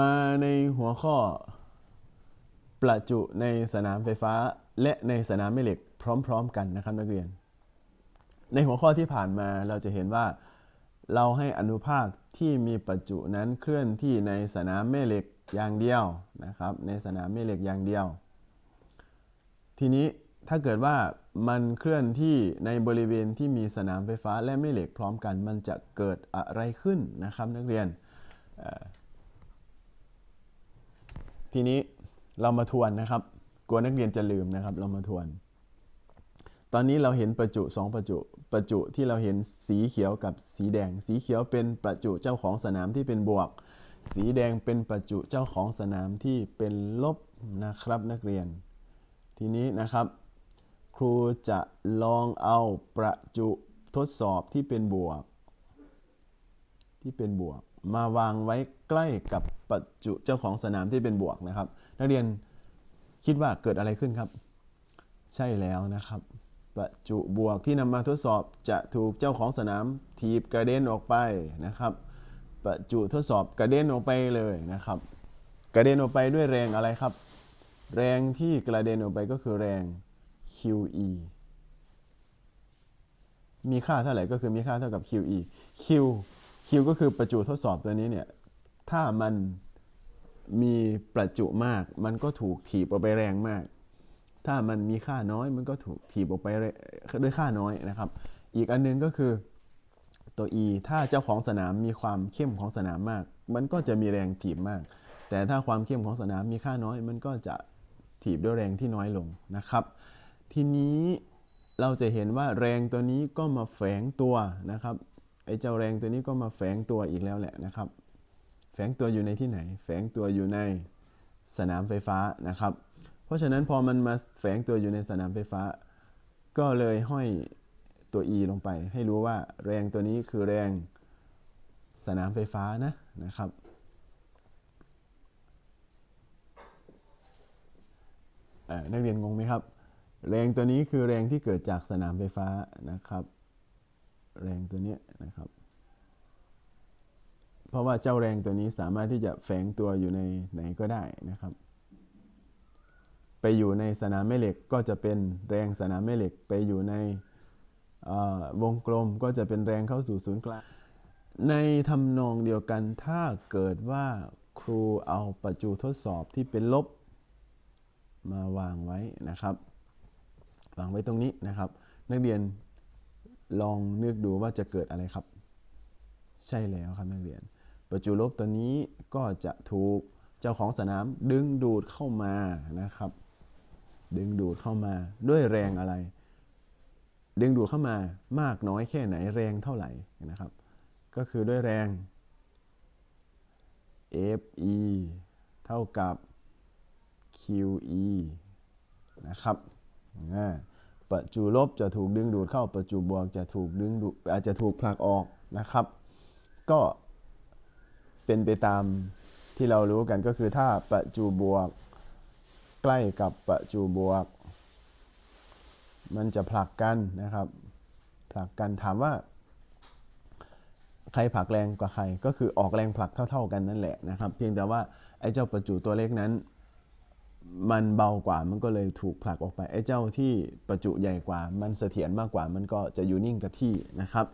มาในหัวข้อ ประจุในสนามไฟฟ้า และในสนามแม่เหล็กพร้อม ๆ กันนะครับนักเรียน ในหัวข้อที่ผ่านมาเราจะเห็นว่า เราให้อนุภาคที่มีประจุนั้นเคลื่อนที่ในสนามแม่เหล็กอย่างเดียวนะครับ ในสนามแม่เหล็กอย่างเดียว ทีนี้ถ้าเกิดว่ามันเคลื่อนที่ในบริเวณที่มีสนามไฟฟ้าและแม่เหล็กพร้อมกัน มันจะเกิดอะไรขึ้นนะครับนักเรียน ทีนี้เรามาทวนนะครับ กลัวนักเรียนจะลืมนะครับ เรามาทวน ตอนนี้เราเห็นประจุสองประจุ ประจุที่เราเห็นสีเขียวกับสีแดง สีเขียวเป็นประจุเจ้าของสนามที่เป็นบวก สีแดงเป็นประจุเจ้าของสนามที่เป็นลบนะครับนักเรียน ทีนี้นะครับ ครูจะลองเอาประจุทดสอบที่เป็นบวก ที่เป็นบวก มาวางไว้ใกล้กับประจุเจ้าของสนามที่เป็นบวกนะครับ นักเรียนคิดว่าเกิดอะไรขึ้นครับ ใช่แล้วนะครับประจุบวกที่นำมาทดสอบจะถูกเจ้าของสนามถีบกระเด็นออกไปนะครับประจุทดสอบกระเด็นออกไปเลยนะครับ กระเด็นออกไปด้วยแรงอะไรครับ แรงที่กระเด็นออกไปก็คือแรง QE มีค่าเท่าไหร่ก็คือมีค่าเท่ากับ QE Q Q ก็คือประจุทดสอบตัวนี้เนี่ย ถ้ามันมีประจุมาก มันก็ถูกถีบออกไปแรงมาก ถ้ามันมีค่าน้อยมันก็ถูกถีบออกไปด้วยค่าน้อยนะครับ อีกอันนึงก็คือตัว E ถ้าเจ้าของสนามมีความเข้มของสนามมาก มันก็จะมีแรงถีบมาก แต่ถ้าความเข้มของสนามมีค่าน้อย มันก็จะถีบด้วยแรงที่น้อยลงนะครับ ทีนี้เราจะเห็นว่าแรงตัวนี้ก็มาแฝงตัวนะครับ ไอ้เจ้าแรงตัวนี้ก็มาแฝงตัวอีกแล้วแหละนะครับ แฝงตัวอยู่ในที่ไหน แฝงตัวอยู่ในสนามไฟฟ้านะครับ เพราะฉะนั้นพอมันมาแฝงตัวอยู่ในสนามไฟฟ้า ก็เลยห้อยตัว E ลงไป ให้รู้ว่าแรงตัวนี้คือแรงสนามไฟฟ้านะนะครับ นักเรียนงงไหมครับ แรงตัวนี้คือแรงที่เกิดจากสนามไฟฟ้านะครับ แรงตัวนี้นะครับ เพราะว่าเจ้าแรงตัวนี้สามารถที่จะแฝงตัวอยู่ในไหนก็ได้นะครับ ไปอยู่ในสนามแม่เหล็กก็จะเป็นแรงสนามแม่เหล็ก ไปอยู่ในวงกลมก็จะเป็นแรงเข้าสู่ศูนย์กลาง ในทำนองเดียวกันถ้าเกิดว่าครูเอาประจุทดสอบที่เป็นลบมาวางไว้นะครับ วางไว้ตรงนี้นะครับ นักเรียน ลองนึกดูว่าจะเกิดอะไรครับ ใช่แล้วครับนักเรียน ประจุลบตัวนี้ก็จะถูกเจ้าของสนามดึงดูดเข้ามานะครับ ดึงดูดเข้ามาด้วยแรงอะไร ดึงดูดเข้ามามากน้อยแค่ไหนแรงเท่าไหร่นะครับ ก็คือด้วยแรง Fe เท่ากับ QE นะครับ ประจุลบจะถูกดึงดูดเข้าประจุบวกจะถูกดึงดูดอาจจะถูกผลักออกนะครับ ก็เป็นไปตามที่เรารู้กันก็คือถ้าประจุบวก ใกล้กับประจุบวก มันจะผลักกันนะครับ ผลักกันถามว่า ใครผลักแรงกว่าใครก็คือออกแรงผลักเท่า ๆกันนั่นแหละนะครับ เพียงแต่ว่าไอ้เจ้าประจุตัวเล็กนั้น มันเบากว่ามันก็เลยถูกผลักออกไปไอ้เจ้าที่ประจุใหญ่กว่า มันเสถียรมากกว่า มันก็จะอยู่นิ่งกับที่นะครับ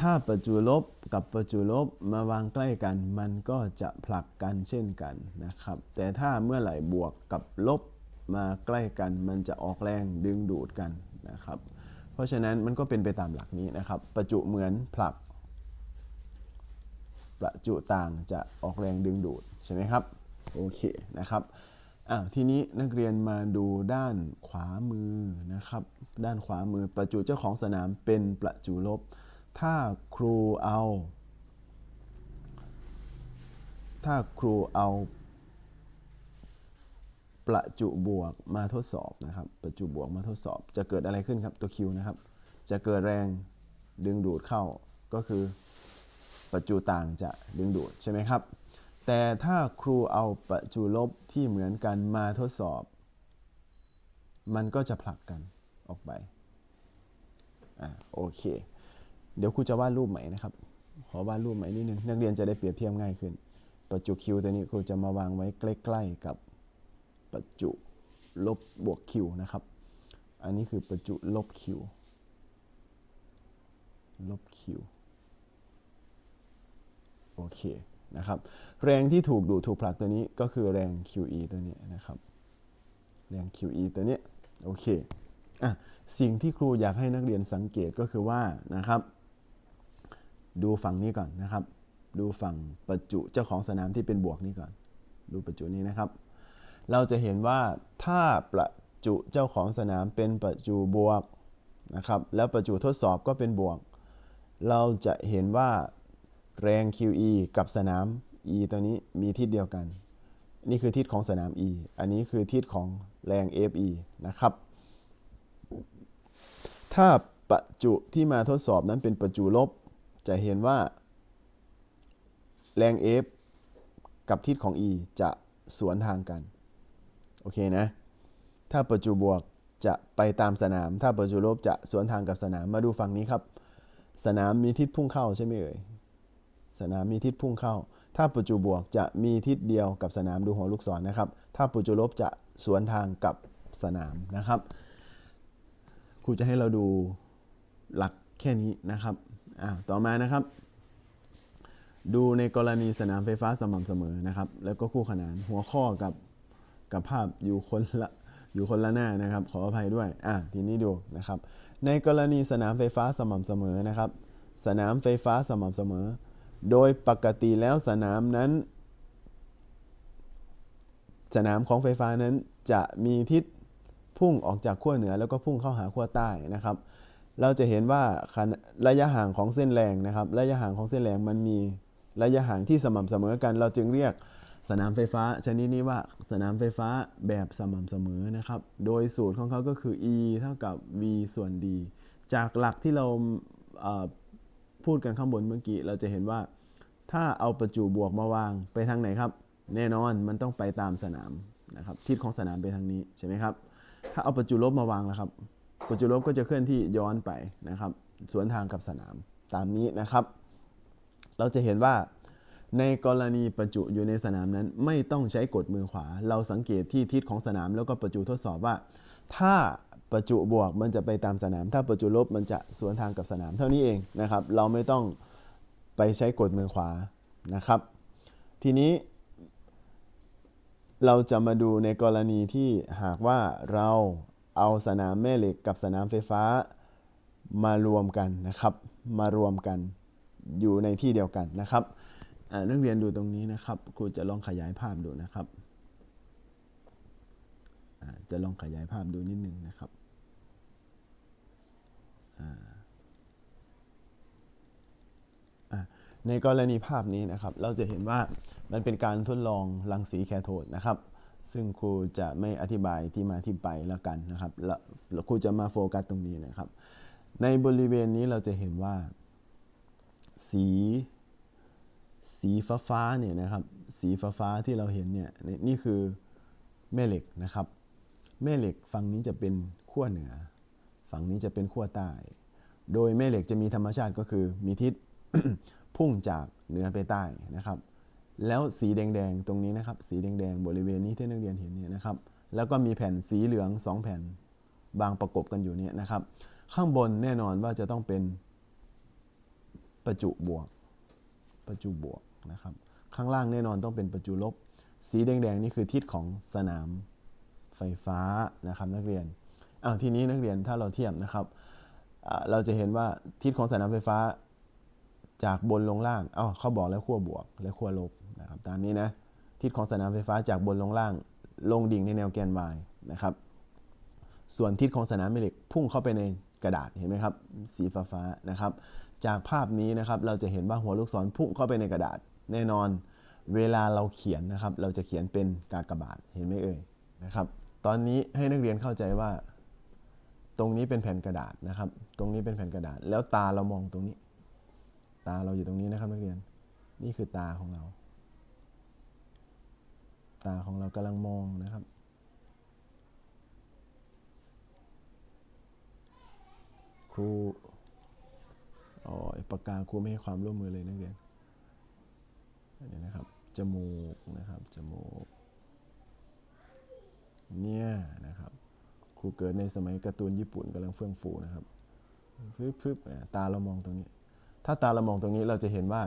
ถ้าประจุลบกับประจุลบมาวางใกล้กัน มันก็จะผลักกันเช่นกันนะครับ แต่ถ้าเมื่อไหร่บวกกับลบมาใกล้กัน มันจะออกแรงดึงดูดกันนะครับ เพราะฉะนั้นมันก็เป็นไปตามหลักนี้นะครับ ประจุเหมือนผลัก ประจุต่างจะออกแรงดึงดูดใช่ไหมครับ โอเคนะครับอ่าทีนี้นักเรียนมาดูด้านขวามือนะครับ ด้านขวามือประจุเจ้าของสนามเป็นประจุลบ ถ้าครูเอา ถ้าครูเอา ประจุบวกมาทดสอบนะครับ ประจุบวกมาทดสอบ จะเกิดอะไรขึ้นครับตัว Q นะครับ จะเกิดแรงดึงดูดเข้าก็คือประจุต่างจะดึงดูดใช่ไหมครับ แต่ถ้าครูเอาประจุลบที่เหมือนกันมาทดสอบ มันก็จะผลักกันออกไป อ่าโอเค เดี๋ยวครูจะวาดรูปใหม่นะครับ ขอวาดรูปใหม่นิดนึง นักเรียนจะได้เปรียบเทียบง่ายขึ้น ประจุ q ตัวนี้ครูจะมาวางไว้ใกล้ๆกับประจุลบบวก q นะครับ อันนี้คือประจุลบ q ลบ q โอเค นะครับแรงที่ถูกดูดถูกผลักตัวนี้ก็คือแรง QE ตัวนี้นะครับแรง QE ตัวนี้โอเคอะสิ่งที่ครูอยากให้นักเรียนสังเกตก็คือว่านะครับดูฝั่งนี้ก่อนนะครับ ดูฝั่งประจุเจ้าของสนามที่เป็นบวกนี้ก่อน ดูประจุนี้นะครับ เราจะเห็นว่าถ้าประจุเจ้าของสนามเป็นประจุบวกนะครับแล้วประจุทดสอบก็เป็นบวก เราจะเห็นว่า แรง QE กับสนาม E ตัวนี้มีทิศเดียวกัน นี่คือทิศของสนาม E อันนี้คือทิศของแรง FE นะครับ ถ้าประจุที่มาทดสอบนั้นเป็นประจุลบ จะเห็นว่า แรง F กับทิศของ E จะสวนทางกัน โอเคนะ ถ้าประจุบวกจะไปตามสนาม ถ้าประจุลบจะสวนทางกับสนาม มาดูฝั่งนี้ครับ สนามมีทิศพุ่งเข้าใช่ไหมเอ่ย สนามมีทิศพุ่งเข้า ถ้าประจุบวกจะมีทิศเดียวกับสนามดูหัวลูกศรนะครับ ถ้าประจุลบจะสวนทางกับสนามนะครับครูจะให้เราดูหลักแค่นี้นะครับอ่าต่อมานะครับ ดูในกรณีสนามไฟฟ้าสม่ำเสมอนะครับ แล้วก็คู่ขนานหัวข้อกับกับภาพอยู่คนละอยู่คนละหน้านะครับ ขออภัยด้วยอะทีนี้ดูนะครับ ในกรณีสนามไฟฟ้าสม่ำเสมอนะครับ สนามไฟฟ้าสม่ำเสมอ โดยปกติแล้วสนามนั้น สนามของไฟฟ้านั้นจะมีทิศพุ่งออกจากขั้วเหนือแล้วก็พุ่งเข้าหาขั้วใต้นะครับ เราจะเห็นว่าระยะห่างของเส้นแรงนะครับ ระยะห่างของเส้นแรงมันมีระยะห่างที่สม่ำเสมอกัน เราจึงเรียกสนามไฟฟ้าชนิดนี้ว่าสนามไฟฟ้าแบบสม่ำเสมอนะครับ โดยสูตรของเขาก็คือ E เท่ากับ V ส่วน D จากหลักที่เราเอ่อ พูดกันข้างบนเมื่อกี้ เราจะเห็นว่า ถ้าเอาประจุบวกมาวางไปทางไหนครับ แน่นอนมันต้องไปตามสนามนะครับทิศของสนามไปทางนี้ใช่ไหมครับ ถ้าเอาประจุลบมาวางแล้วครับ ประจุลบก็จะเคลื่อนที่ย้อนไปนะครับ สวนทางกับสนามตามนี้นะครับ เราจะเห็นว่าในกรณีประจุอยู่ในสนามนั้น ไม่ต้องใช้กดมือขวา เราสังเกตที่ทิศของสนามแล้วก็ประจุทดสอบว่า ถ้า ประจุบวกมันจะไปตามสนาม ถ้าประจุลบมันจะสวนทางกับสนาม เท่านี้เองนะครับ เราไม่ต้องไปใช้กดมือขวานะครับ ทีนี้ เราจะมาดูในกรณีที่หากว่าเราเอาสนามแม่เหล็กกับสนามไฟฟ้ามารวมกันนะครับ มารวมกันอยู่ในที่เดียวกันนะครับนักเรียนดูตรงนี้นะครับครูจะลองขยายภาพดูนะครับจะลองขยายภาพดูนิดนึงนะครับอ่าอ่า ในกรณีภาพนี้นะครับ เราจะเห็นว่ามันเป็นการทดลองรังสีแคโทดนะครับ ซึ่งครูจะไม่อธิบายที่มาที่ไปแล้วกันนะครับแล้วครูจะมาโฟกัสตรงนี้นะครับ ในบริเวณนี้เราจะเห็นว่า สีสีฟ้าฟ้าเนี่ยนะครับ สีฟ้าฟ้าที่เราเห็นเนี่ยนี่คือแม่เหล็กนะครับ แม่เหล็กฝั่งนี้จะเป็นขั้วเหนือ ฝั่งนี้จะเป็นขั้วใต้ โดยแม่เหล็กจะมีธรรมชาติก็คือมีทิศ พุ่งจากเหนือไปใต้นะครับ แล้วสีแดงๆตรงนี้นะครับ สีแดงๆบริเวณนี้ที่นักเรียนเห็นเนี่ยนะครับ แล้วก็มีแผ่นสีเหลือง 2 แผ่นบางประกบกันอยู่เนี่ยนะครับ ข้างบนแน่นอนว่าจะต้องเป็นประจุบวก ประจุบวกนะครับ ข้างล่างแน่นอนต้องเป็นประจุลบ สีแดงๆนี่คือทิศของสนามไฟฟ้านะครับนักเรียนอ้าวทีนี้นักเรียนถ้าเราเทียบนะครับ เราจะเห็นว่าทิศของสนามไฟฟ้า จากบนลงล่างอ้าวเขาบอกแล้วขั้วบวก และขั้วลบนะครับตามนี้นะทิศของสนามไฟฟ้าจากบนลงล่าง ลงดิ่งในแนวแกน y นะครับ ส่วนทิศของสนามแม่เหล็กพุ่งเข้าไปในกระดาษเห็นไหมครับ สีฟ้าฟ้าๆนะครับ จากภาพนี้นะครับเราจะเห็นว่าหัวลูกศรพุ่งเข้าไปในกระดาษแน่นอน เวลาเราเขียนนะครับ เราจะเขียนเป็นกากบาทเห็นไหมเอ่ยนะครับ ตอนนี้ให้นักเรียนเข้าใจว่า ตรงนี้เป็นแผ่นกระดาษนะครับ ตรงนี้เป็นแผ่นกระดาษ แล้วตาเรามองตรงนี้าเราอยู่ตรงนี้นะครับนักเรียน นี่คือตาของเรา ตาของเรากำลังมองนะครับ ครูอ๋อปากกาครูไม่ให้ความร่วมมือเลยนักเรียนเดี๋ยวนะครับ จมูกนะครับ จมูก เนี่ยนะครับ ครูเกิดในสมัยการ์ตูนญี่ปุ่นกำลังเฟื่องฟูนะครับ พึบพึบตาเรามองตรงนี้ ถ้าตาเรามองตรงนี้เราจะเห็นว่า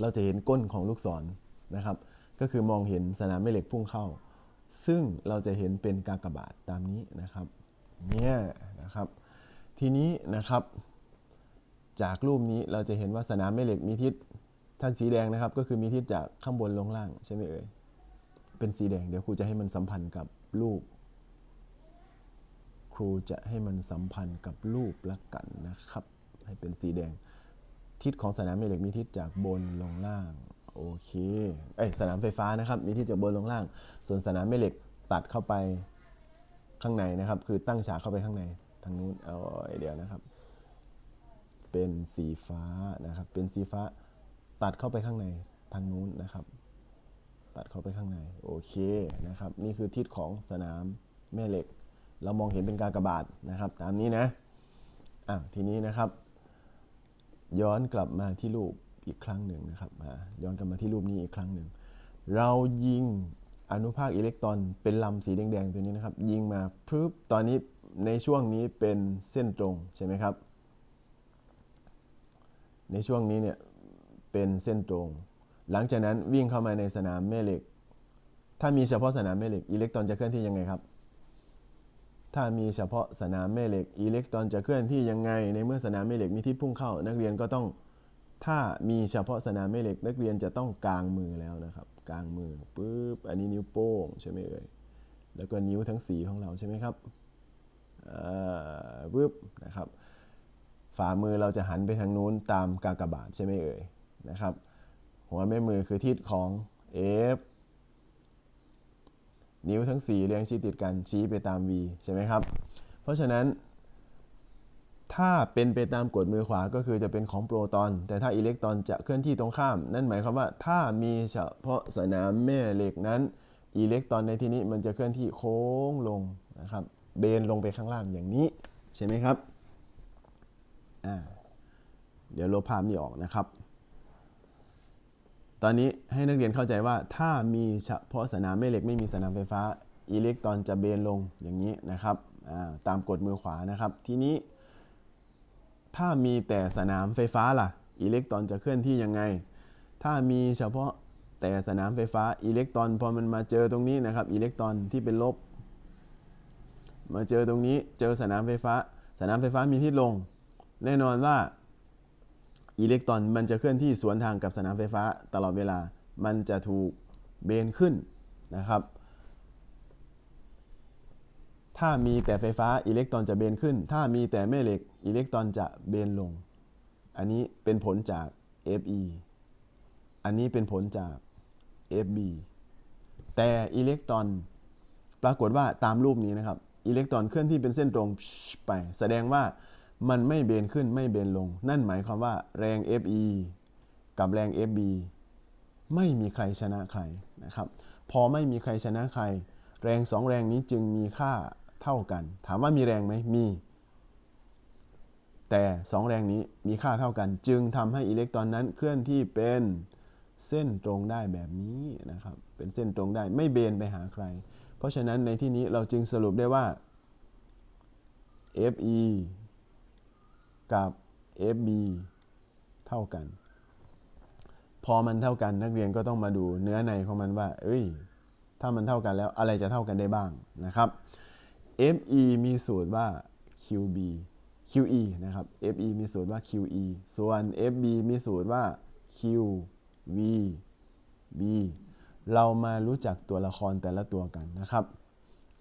เราจะเห็นก้นของลูกศรนะครับ ก็คือมองเห็นสนามแม่เหล็กพุ่งเข้า ซึ่งเราจะเห็นเป็นกากบาทตามนี้นะครับเนี่ยนะครับ ทีนี้นะครับ จากรูปนี้เราจะเห็นว่าสนามแม่เหล็กมีทิศท่านสีแดงนะครับ ก็คือมีทิศจากข้างบนลงล่างใช่ไหมเอ่ยเป็นสีแดงเดี๋ยวครูจะให้มันสัมพันธ์กับรูป ครูจะให้มันสัมพันธ์กับรูปละกันนะครับ ให้เป็นสีแดง ทิศของสนามแม่เหล็กมีทิศจากบนลงล่างโอเคเอ้สนามไฟฟ้านะครับมีทิศจากบนลงล่าง ส่วนสนามแม่เหล็กตัดเข้าไปข้างในนะครับ คือตั้งฉากเข้าไปข้างในทางนู้นเอาเดี๋ยวนะครับ เป็นสีฟ้านะครับ เป็นสีฟ้าตัดเข้าไปข้างในทางนู้นนะครับ ตัดเข้าไปข้างในโอเคนะครับ นี่คือทิศของสนามแม่เหล็ก เรามองเห็นเป็นกากบาทนะครับ ตามนี้นะอะทีนี้นะครับ ย้อนกลับมาที่รูปอีกครั้งหนึ่งนะครับอ่าย้อนกลับมาที่รูปนี้อีกครั้งหนึ่ง เรายิงอนุภาคอิเล็กตรอนเป็นลำสีแดงๆตัวนี้นะครับ ยิงมาปึ๊บตอนนี้ในช่วงนี้เป็นเส้นตรงใช่ไหมครับ ในช่วงนี้เนี่ยเป็นเส้นตรง หลังจากนั้นวิ่งเข้ามาในสนามแม่เหล็ก ถ้ามีเฉพาะสนามแม่เหล็กอิเล็กตรอนจะเคลื่อนที่ยังไงครับ ถ้ามีเฉพาะสนามแม่เหล็กอิเล็กตรอนจะเคลื่อนที่ยังไง ในเมื่อสนามแม่เหล็กมีที่พุ่งเข้า นักเรียนก็ต้องถ้ามีเฉพาะสนามแม่เหล็ก นักเรียนจะต้องกางมือแล้วนะครับ กางมือปุ๊บอันนี้นิ้วโป้งใช่ไหมเอ่ยแล้วก็นิ้วทั้งสีของเราใช่ไหมครับปุ๊บนะครับ ฝ่ามือเราจะหันไปทางนู้นตามกากบาทใช่ไหมเอ่ยนะครับ หัวแม่มือคือทิศของ F นิ้วทั้ง 4 เรียงชี้ติดกันชี้ไปตาม V ใช่ไหมครับ เพราะฉะนั้น ถ้าเป็นไปตามกฎมือขวาก็คือจะเป็นของโปรตอน แต่ถ้าอิเล็กตรอนจะเคลื่อนที่ตรงข้าม นั่นหมายความว่าถ้ามีเฉพาะสนามแม่เหล็กนั้นอิเล็กตรอนในที่นี้มันจะเคลื่อนที่โค้งลงนะครับเบนลงไปข้างล่างอย่างนี้ ใช่ไหมครับ เดี๋ยวลบภาพนี้ออกนะครับ ตอนนี้ให้นักเรียนเข้าใจว่าถ้ามีเฉพาะสนามแม่เหล็กไม่มีสนามไฟฟ้าอิเล็กตรอนจะเบนลงอย่างนี้นะครับาตามกฎมือขวานะครับ ทีนี้ ถ้ามีแต่สนามไฟฟ้าล่ะ อิเล็กตรอนจะเคลื่อนที่ยังไง ถ้ามีเฉพาะแต่สนามไฟฟ้าอิเล็กตรอนพอมันมาเจอตรงนี้นะครับ อิเล็กตรอนที่เป็นลบ มาเจอตรงนี้เจอสนามไฟฟ้า สนามไฟฟ้ามีทิศลง แน่นอนว่า อิเล็กตรอนมันจะเคลื่อนที่สวนทางกับสนามไฟฟ้าตลอดเวลา มันจะถูกเบนขึ้นนะครับ ถ้ามีแต่ไฟฟ้าอิเล็กตรอนจะเบนขึ้น ถ้ามีแต่แม่เหล็กอิเล็กตรอนจะเบนลง อันนี้เป็นผลจาก Fe อันนี้เป็นผลจาก Fb แต่อิเล็กตรอนปรากฏว่าตามรูปนี้นะครับ อิเล็กตรอนเคลื่อนที่เป็นเส้นตรงไป แสดงว่า มันไม่เบนขึ้นไม่เบนลง นั่นหมายความว่าแรง Fe กับแรง Fb ไม่มีใครชนะใครนะครับ พอไม่มีใครชนะใคร แรงสองแรงนี้จึงมีค่าเท่ากัน ถามว่ามีแรงไหมมี แต่สองแรงนี้มีค่าเท่ากัน จึงทำให้อิเล็กตรอนนั้นเคลื่อนที่เป็นเส้นตรงได้แบบนี้นะครับ เป็นเส้นตรงได้ไม่เบนไปหาใคร เพราะฉะนั้นในที่นี้เราจึงสรุปได้ว่า Fe กับ Fb เท่ากัน พอมันเท่ากันนักเรียนก็ต้องมาดูเนื้อในของมันว่า เอ้ย ถ้ามันเท่ากันแล้วอะไรจะเท่ากันได้บ้างนะครับ Fe มีสูตรว่า QB QE นะครับ Fe มีสูตรว่า QE ส่วน Fb มีสูตรว่า QVB เรามารู้จักตัวละครแต่ละตัวกันนะครับ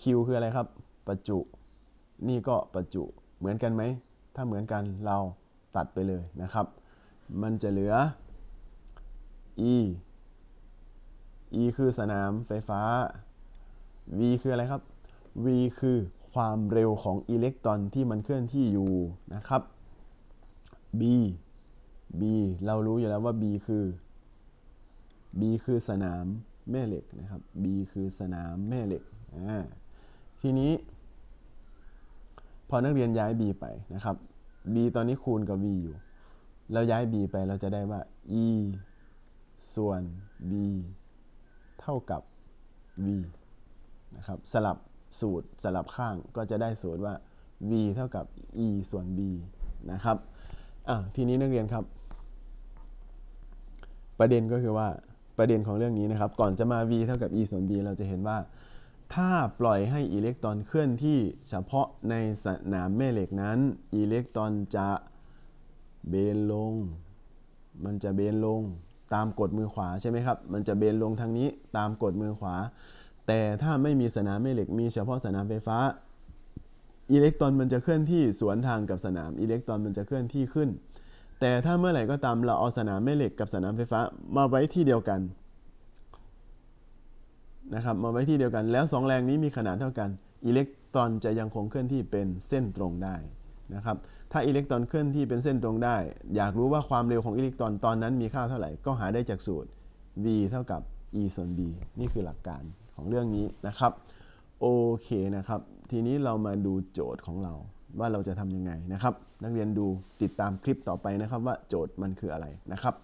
Q คืออะไรครับ ประจุ นี่ก็ประจุ เหมือนกันไหม ถ้าเหมือนกันเราตัดไปเลยนะครับ มันจะเหลือ E E คือสนามไฟฟ้า V คืออะไรครับ V คือความเร็วของอิเล็กตรอนที่มันเคลื่อนที่อยู่นะครับ B B เรารู้อยู่แล้วว่า B คือ B คือสนามแม่เหล็กนะครับ B คือสนามแม่เหล็ก ทีนี้ พอนักเรียนย้าย B ไปนะครับ B ตอนนี้คูณกับ V อยู่ เราย้าย B ไปเราจะได้ว่า E ส่วน b เท่ากับ v นะครับสลับสูตรสลับข้างก็จะได้สูตรว่า v เท่ากับ e ส่วน b นะครับอะทีนี้นักเรียนครับ ประเด็นก็คือว่าประเด็นของเรื่องนี้นะครับ ก่อนจะมา v เท่ากับ e ส่วน b เราจะเห็นว่า ถ้าปล่อยให้อิเล็กตรอนเคลื่อนที่เฉพาะในสนามแม่เหล็กนั้น อิเล็กตรอนจะเบนลง มันจะเบนลงตามกฎมือขวาใช่ไหมครับ มันจะเบนลงทางนี้ตามกฎมือขวา แต่ถ้าไม่มีสนามแม่เหล็กมีเฉพาะสนามไฟฟ้า อิเล็กตรอนมันจะเคลื่อนที่สวนทางกับสนาม อิเล็กตรอนมันจะเคลื่อนที่ขึ้น แต่ถ้าเมื่อไหร่ก็ตามเราเอาสนามแม่เหล็กกับสนามไฟฟ้ามาไว้ที่เดียวกัน นะครับมาไว้ที่เดียวกัน แล้วสองแรงนี้มีขนาดเท่ากัน อิเล็กตรอนจะยังคงเคลื่อนที่เป็นเส้นตรงได้นะครับถ้าอิเล็กตรอนเคลื่อนที่เป็นเส้นตรงได้ อยากรู้ว่าความเร็วของอิเล็กตรอนตอนนั้นมีค่าเท่าไหร่ก็หาได้จากสูตร v เท่ากับ e ส่วน b นี่คือหลักการของเรื่องนี้นะครับโอเคนะครับ ทีนี้เรามาดูโจทย์ของเราว่าเราจะทำยังไงนะครับ นักเรียนดูติดตามคลิปต่อไปนะครับว่าโจทย์มันคืออะไรนะครับ